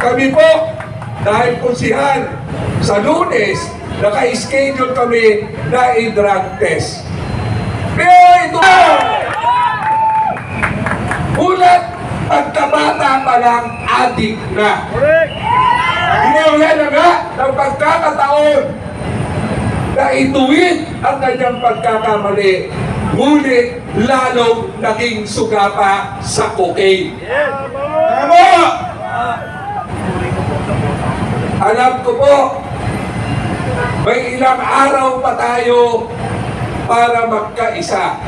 Kami po, dahil kunsihan, sa lunes, naka-schedule kami na i-drug test. Pero ito, ulat pagkabata pa lang adik na. Ginawala na nga ng pagkakataon na ituwid ang kanyang pagkakamali. Ngunit lalong naging suga pa sa cocaine. Tama! Alam ko po, may ilang araw pa tayo para magkaisa.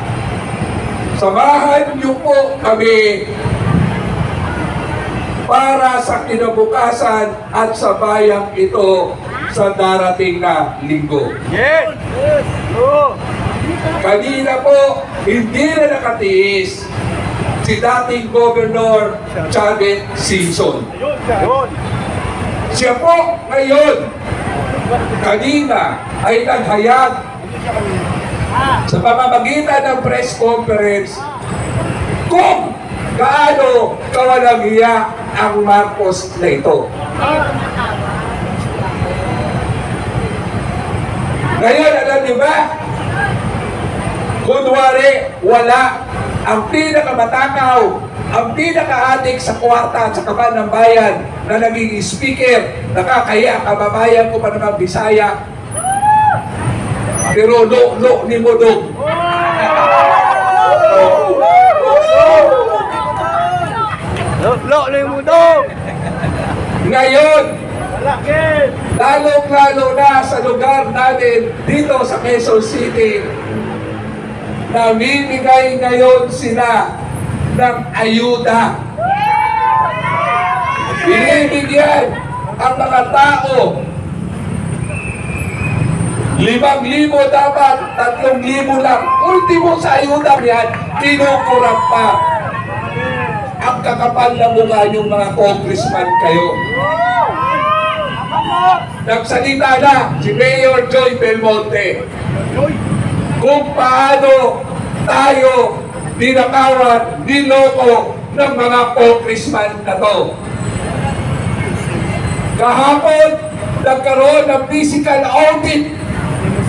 Samahan niyo po kami para sa kinabukasan at sa bayang ito sa darating na linggo. Yes! Oo! Kanina po, hindi na nakatiis si dating Governor Chavez Simpson. Yun! Siya po ngayon, kanina ay naghayag sa pamamagitan ng press conference kung gaano kawalang hiya ang Marcos na ito. Ngayon, alam niyo ba? Kunwari, wala ang pinakamatakaw, ang pinaka-adik sa kwarta at sa kaban ng bayan na naging speaker, nakakaya, kababayan ko pa naman Bisaya. Pero lo, lo ni Modong. Lo, lo, yung mundo! Ngayon, lalong-lalo na sa lugar natin dito sa Quezon City, namimigay ngayon sila ng ayuda. Binibigyan ang mga tao. Limang libo dapat, tatlong libo lang. Ultimo sa ayuda yan, kinukurap pa. Ang kakapal na mukha yung mga congressman kayo. Nagsalita na si Mayor Joy Belmonte kung paano tayo ninakawan, niloko ng mga congressman na to. Kahapon, nagkaroon ng physical audit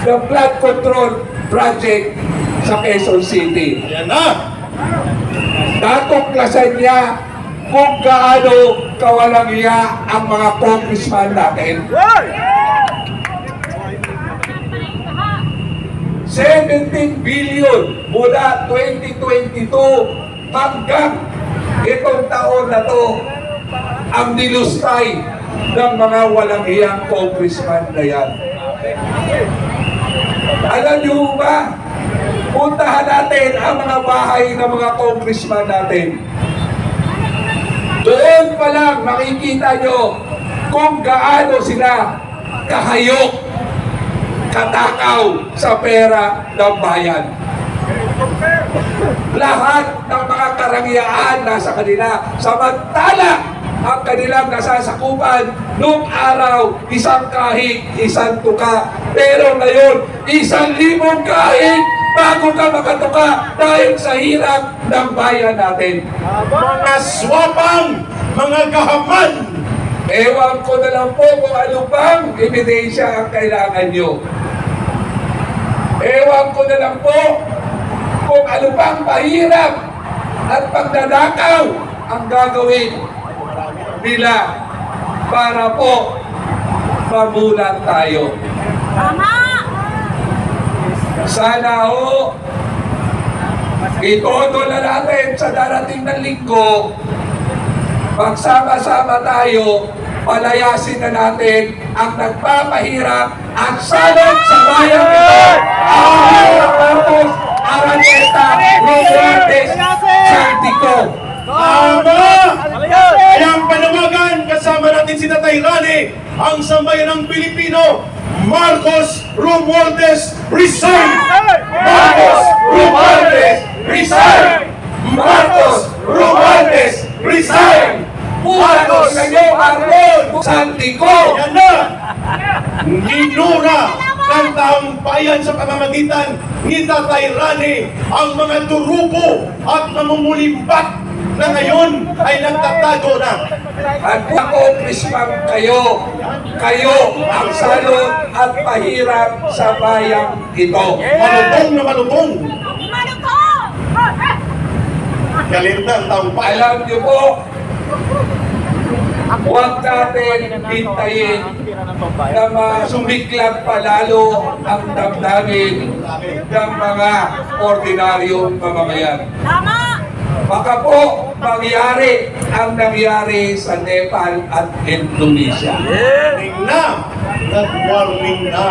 ng flood control project sa Quezon City. Yan na! Natuklasan niya kung gaano kawalang iya ang mga congressman natin. 17 billion mula 2022 hanggang itong taon na to ang nilustay ng mga walang iyang congressman na yan. Alam niyo ba, puntahan natin ang mga bahay ng mga congressman natin. Doon pa lang makikita nyo kung gaano sila kahayok katakaw sa pera ng bayan. Lahat ng mga karangyaan nasa kanila. Samantala, ang kanilang nasasakupan nung araw, isang kahig, isang tuka. Pero ngayon, isang libong kahig bago ka makatuka dahil sa hirap ng bayan natin. Mga swapang! Mga gahaman! Ewan ko na lang po kung ano pang ebidensya ang kailangan nyo. Ewan ko na lang po kung ano pang mahirap at pagdadakaw ang gagawin nila para po mamulat tayo. Tama! Sana ho, itodo na natin sa darating na linggo, magsama-sama tayo, palayasin na natin ang nagpapahirap at salot sa bayan ito. Ang hirap Marcos, Araneta, Romualdez, Santico. Tama! Kaya ang panawagan kasama natin si Tatay Rani, ang sambayan ng Pilipino, Marcos Romualdez resign! Marcos Romualdez resign! Marcos Romualdez resign! Marcos, kayo, Marcos, Santico. Yan na! Ginura ng taong bayan sa pamamagitan ni Tatay Rani ang mga turupo at namumulimbat na ngayon ay nagtatago na. Ako, Krismang kayo, kayo ang salot at pahirap sa bayang ito. Malutong na malutong. Galit na ang taong bayan. Alam niyo po, huwag natin hintayin na masumiklat palalo ang damdamin ng mga ordinaryong mamamayan. Baka po mangyari ang nangyari sa Nepal at Indonesia. Warning na. Nag-warning na.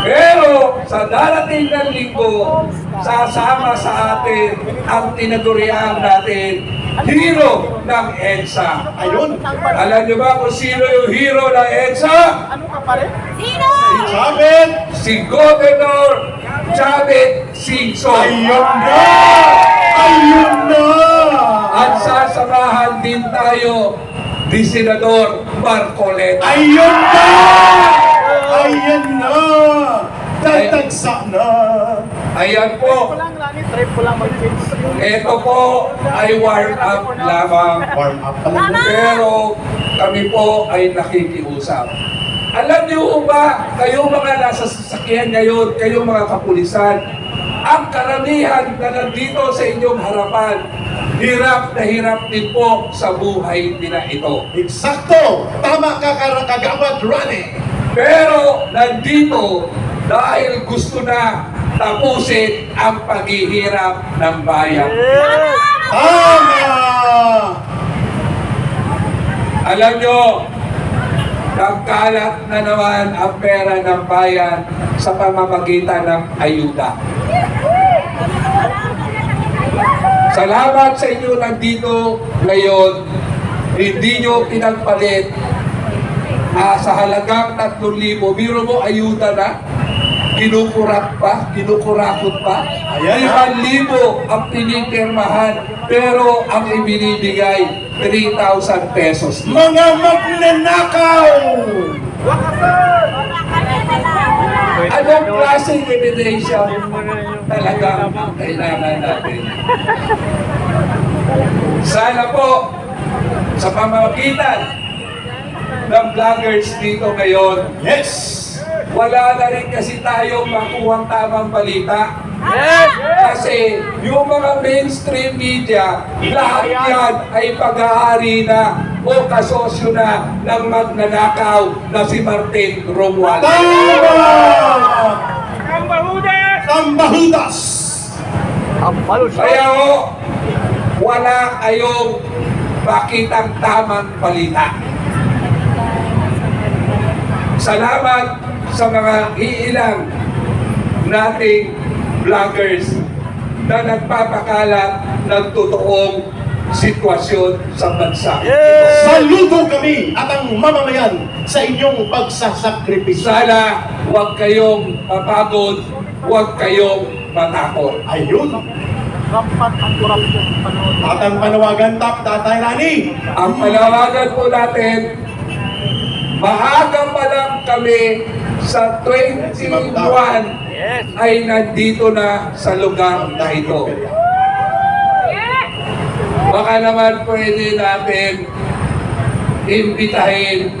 Pero sa darating na linggo, sasama sa atin ang tinagurian natin, hero ng EDSA. Ayun. Alam niyo ba kung sino yung hero ng EDSA? Sabit. Si Governor Chavit Singson. Ayun na. Ayun na. At sasamahan din tayo ni Senador Marcoleta. Ayun na. Ayun na. Tatagsa na. Ayan po, ito po ay warm up lamang. Warm up pa lang. Pero kami po ay nakikiusap. Alam niyo ba, kayo mga nasa sasakyan ngayon, kayo mga kapulisan, ang karamihan na nandito sa inyong harapan, hirap na hirap din po sa buhay nila ito. Eksakto. Tama ka, kagawad Rani. Pero nandito dahil gusto na tapusin ang paghihirap ng bayan. Tama. Alam nyo, nagkalat na naman ang pera ng bayan sa pamamagitan ng ayuda. Salamat sa inyo nandito ngayon. Hindi nyo pinagpalit ah, sa halagang 3,000. Biro mo, ayuda na. Kinukurak pa, kinukurakot pa. Ayan, ha? 5,000 ang pinipirmahan, pero ang ibinibigay, 3,000 pesos. Mga magnanakaw. Anong klaseng evidensya talagang kailangan natin? Sana po, sa pamamagitan ng vloggers dito ngayon, Yes. Wala na rin kasi tayong makuhang tamang balita. Kasi yung mga mainstream media, lahat yan ay pag-aari na o kasosyo na ng magnanakaw na si Martin Romualdez. Tama. Tambahudas. Kaya ho, wala kayong makitang tamang balita. Salamat sa mga iilang nating vloggers na nagpapakalat ng totoong sitwasyon sa bansa. Saludo kami at ang mamamayan sa inyong pagsasakripisyo. Sana huwag kayong mapagod, huwag kayong matakot. Ayun. At ang panawagan tap, Tatay Rani. Ang panawagan po natin, maaga pa lang kami sa 21 ay nandito na sa lugar na ito. Baka naman pwede natin imbitahin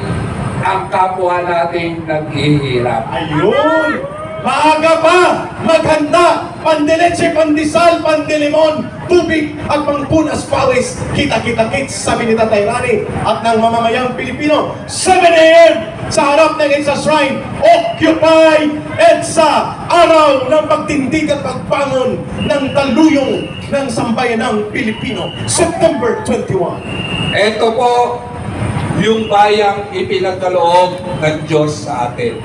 ang kapwa nating naghihirap. Ayun. Maaga pa. Maghanda. Pandeletse, pandisal, pandelimon, tubig at pangpunas pawis. Kita-kita kits, sabi ni Tatay Rani at ng mamamayang Pilipino. 7 a.m. sa harap ng EDSA Shrine. Occupy EDSA. Araw ng pagtindig at pagbangon ng taluyong ng sambayanang Pilipino. September 21. Ito po yung bayang ipinagkaloob ng Diyos sa atin.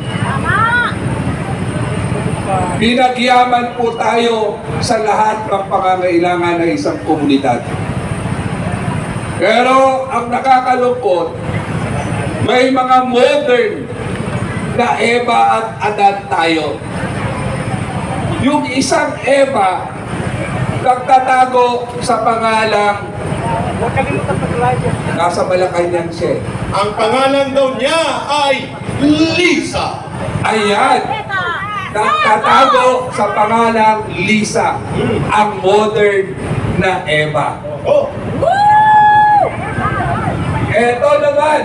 Pinagyaman po tayo sa lahat ng pangangailangan ng isang komunidad. Pero ang nakakalungkot, may mga modern na Eva at Adan tayo. Yung isang Eva, nagtatago sa pangalang nasa Malacanang siya. Ang pangalan daw niya ay Lisa. Ayan, nagtatago sa pangalang Lisa, ang modern na Eva. Oh, Eto naman,